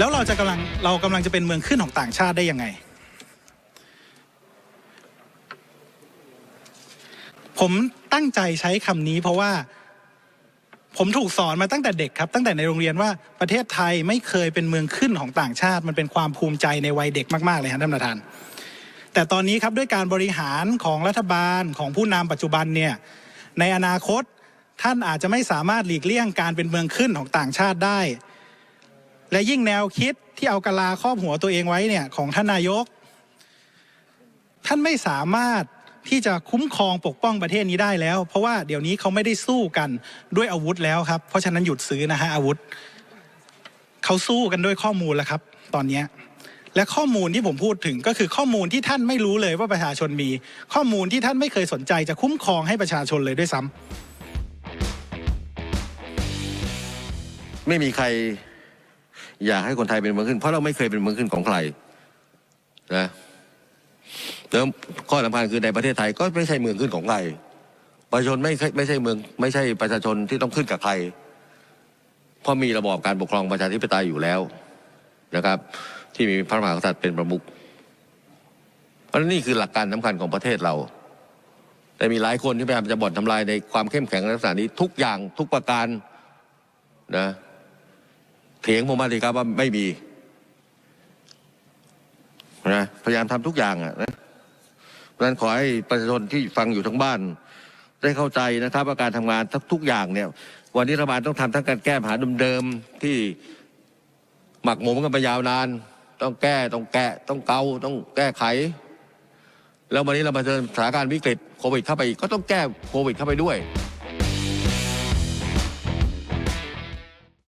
แล้วเราจะกำลังเรากำลังจะเป็นเมืองขึ้นของต่างชาติได้ยังไง ผมตั้งใจใช้คำนี้เพราะว่าผมถูกสอนมาตั้งแต่เด็กครับ ตั้งแต่ในโรงเรียนว่าประเทศไทยไม่เคยเป็นเมืองขึ้นของต่างชาติ มันเป็นความภูมิใจในวัยเด็กมากๆเลยครับท่านประธาน แต่ตอนนี้ครับด้วยการบริหารของรัฐบาลของผู้นำปัจจุบันเนี่ยในอนาคตท่านอาจจะไม่สามารถหลีกเลี่ยงการเป็นเมืองขึ้นของต่างชาติได้ และยิ่งแนวคิดที่เอากะลาครอบหัวตัวเองไว้เนี่ยของท่านนายก ท่านไม่สามารถที่จะคุ้มครองปกป้องประเทศนี้ได้แล้ว เพราะว่าเดี๋ยวนี้เขาไม่ได้สู้กันด้วยอาวุธแล้วครับ เพราะฉะนั้นหยุดซื้อนะฮะอาวุธเขาสู้กันด้วยข้อมูลแล้วครับ ตอนนี้และข้อมูลที่ผมพูดถึงก็คือข้อมูลที่ท่านไม่รู้เลยว่าประชาชนมี ข้อมูลที่ท่านไม่เคยสนใจจะคุ้มครองให้ประชาชนเลยด้วยซ้ำไม่มีใคร อยากให้คนไทยเป็นเมืองขึ้น เพราะเราไม่เคยเป็นเมืองขึ้นของใครนะแล้วข้อสำคัญคือในประเทศไทยก็ไม่ใช่เมืองขึ้นของใครประชาชนไม่ใช่ไม่ใช่เมือง ไม่ใช่ประชาชนที่ต้องขึ้นกับใคร เพราะมีระบอบการปกครองประชาธิปไตยอยู่แล้วนะครับ ที่มีพระมหากษัตริย์เป็นประมุขเพราะนี่คือหลักการสำคัญของประเทศเรา แต่มีหลายคนที่พยายามจะบ่อนทำลายในความเข้มแข็งในลักษณะนี้ทุกอย่างทุกประการนะ ถียงผมมาสิครับว่าไม่มีนะพยายามทำทุกอย่างอะนะเพราะฉะนั้นขอให้ประชาชนที่ฟังอยู่ทั้งบ้าน ได้เข้าใจนะครับว่าการทำงานทุกทุกอย่างเนี่ย วันนี้รัฐบาลต้องทำทั้งการแก้ปัญหาเดิมๆที่หมักหมมกันไปยาวนาน ต้องแก้ต้องแกะต้องเกาต้องแก้ไข แล้ววันนี้เรามาเจอสถานการณ์วิกฤตโควิดเข้าไปก็ต้องแก้โควิดเข้าไปด้วย